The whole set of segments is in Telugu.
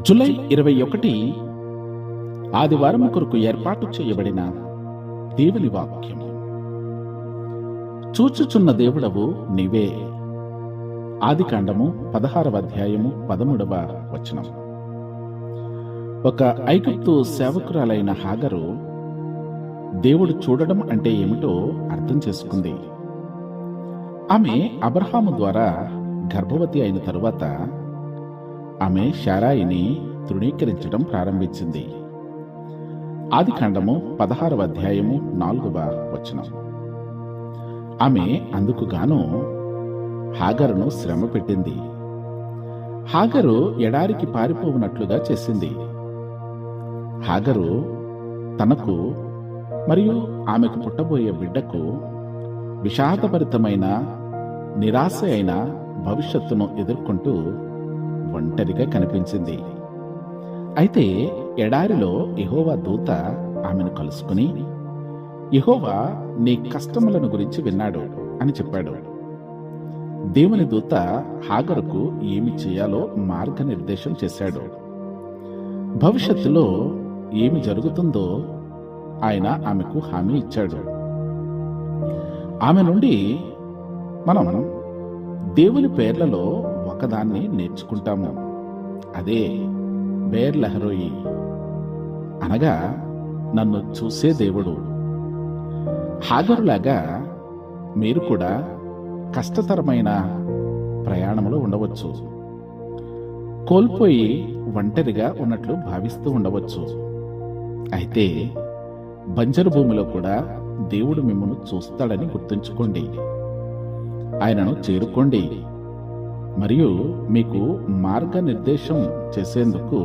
జులై ఇరవై ఒకటి ఆదివారం కొరకు ఏర్పాటు చేయబడిన దేవుని వాక్యం. చూచుచున్న దేవుడవు నీవే. ఆది కాండము పదహారవ అధ్యాయము పదమూడవ వచనం. ఒక ఐగుప్తు సేవకురాలైన హాగరు దేవుడు చూడడం అంటే ఏమిటో అర్థం చేసుకుంది. ఆమె అబ్రహాము ద్వారా గర్భవతి అయిన తరువాత ఆమె షారాయిని తృణీకరించడం ప్రారంభించింది. ఆది ఖండము పదహారవ అధ్యాయము నాలుగవ వచనం. ఆమె అందుకు గాను హాగరును శ్రమ పెట్టింది. హాగరు ఎడారికి పారిపోవునట్లుగా చేసింది. హాగరు తనకు మరియు ఆమెకు పుట్టబోయే బిడ్డకు విషాదభరితమైన నిరాశ అయిన భవిష్యత్తును ఎదుర్కొంటూ ఒంటరిగా కనిపించింది. అయితే ఎడారిలో ఎహోవా దూత ఆమెను కలుసుకుని యెహోవా నీ కష్టములను గురించి విన్నాడు అని చెప్పాడు. దేవుని దూత హాగరుకు ఏమి చేయాలో మార్గనిర్దేశం చేశాడు. భవిష్యత్తులో ఏమి జరుగుతుందో ఆయన ఆమెకు హామీ ఇచ్చాడు. ఆమె నుండి మనం దేవుని పేర్లలో ఒకదాన్ని నేర్చుకుంటాము. అదే బేర్ లహరోయి. అనగా నన్ను చూసే దేవుడు. హాగరులాగా మీరు కూడా కష్టతరమైన ప్రయాణంలో ఉండవచ్చు. కోల్పోయి ఒంటరిగా ఉన్నట్లు భావిస్తూ ఉండవచ్చు. అయితే బంజరు భూమిలో కూడా దేవుడు మిమ్మల్ని చూస్తాడని గుర్తుంచుకోండి. ఆయనను చేరుకోండి. మరియు మీకు మార్గనిర్దేశం చేసేందుకు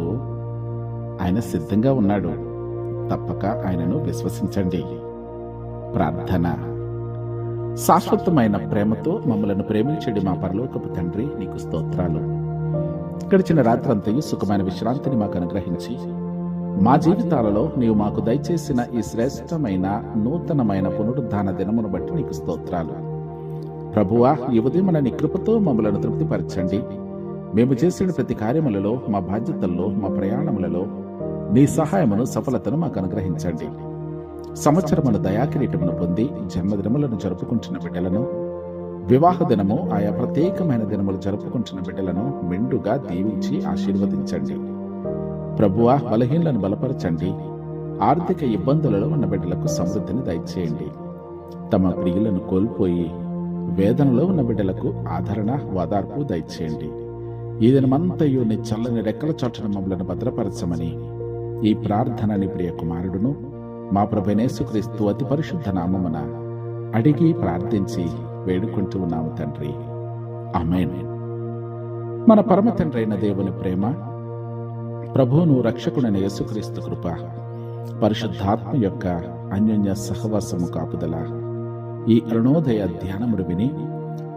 ఆయన సిద్ధంగా ఉన్నాడు. తప్పక ఆయనను విశ్వసించండి. ప్రార్థన. శాశ్వతమైన ప్రేమతో మమ్మలను ప్రేమించడి మా పరలోకపు తండ్రి నీకు స్తోత్రాలు. గడిచిన రాత్రంతయు సుఖమైన విశ్రాంతిని మాకు అనుగ్రహించి మా జీవితాలలో నీవు మాకు దయచేసిన ఈ శ్రేష్టమైన నూతనమైన పునరుద్ధాన దినమును బట్టి నీకు స్తోత్రాలు. ప్రభువా ఈ ఉదయం నీ కృపతో మమ్మలను తృప్తిపరచండి. మేము చేసిన ప్రతి కార్యములలో మా బాధ్యతల్లో మా ప్రయాణములలో నీ సహాయమును సఫలతను మాకు అనుగ్రహించండి. సంవత్సరమును దయాకిరీటమును పొంది జన్మదినములను జరుపుకుంటున్న బిడ్డలను వివాహ దినము ఆయా ప్రత్యేకమైన దినములు జరుపుకుంటున్న బిడ్డలను మెండుగా దీవించి ఆశీర్వదించండి. ప్రభువా బలహీనలను బలపరచండి. ఆర్థిక ఇబ్బందులలో ఉన్న బిడ్డలకు సమృద్ధిని దయచేయండి. తమ ప్రియులను కోల్పోయి వేదనలో ఉన్న బిడ్డలకు ఆదరణ వాదార్పు దయచేయండి. ఈ దినమంతయు నీ చల్లని రెక్కల చోటను మమ్మలను భద్రపరచమని ఈ ప్రార్థన ప్రియ కుమారుడును మా ప్రభనేసుక్రీస్తు అతి పరిశుద్ధ నామమున అడిగి ప్రార్థించి వేడుకుంటూ ఉన్నాము తండ్రి. అమేన్ మన పరమ తండ్రి అయిన దేవుని ప్రేమ ప్రభువును రక్షకుడైన యేసుక్రీస్తు కృప పరిశుద్ధాత్మ యొక్క అన్యోన్య సహవాసము కాపుదల ఈ అరుణోదయ ధ్యానముడు విని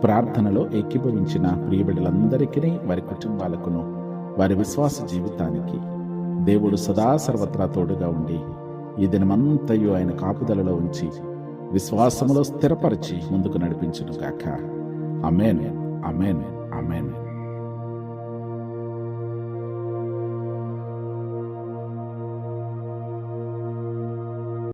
ప్రార్థనలో ఏకీభవించిన ప్రియబిడ్డలందరికీ వారి కుటుంబాలకును వారి విశ్వాస జీవితానికి దేవుడు సదా సర్వత్రా తోడుగా ఉండి ఈ దినమంతయు ఆయన కాపుదలలో ఉంచి విశ్వాసములో స్థిరపరిచి ముందుకు నడిపించును గాక అమేన్ అమేన్ అమేన్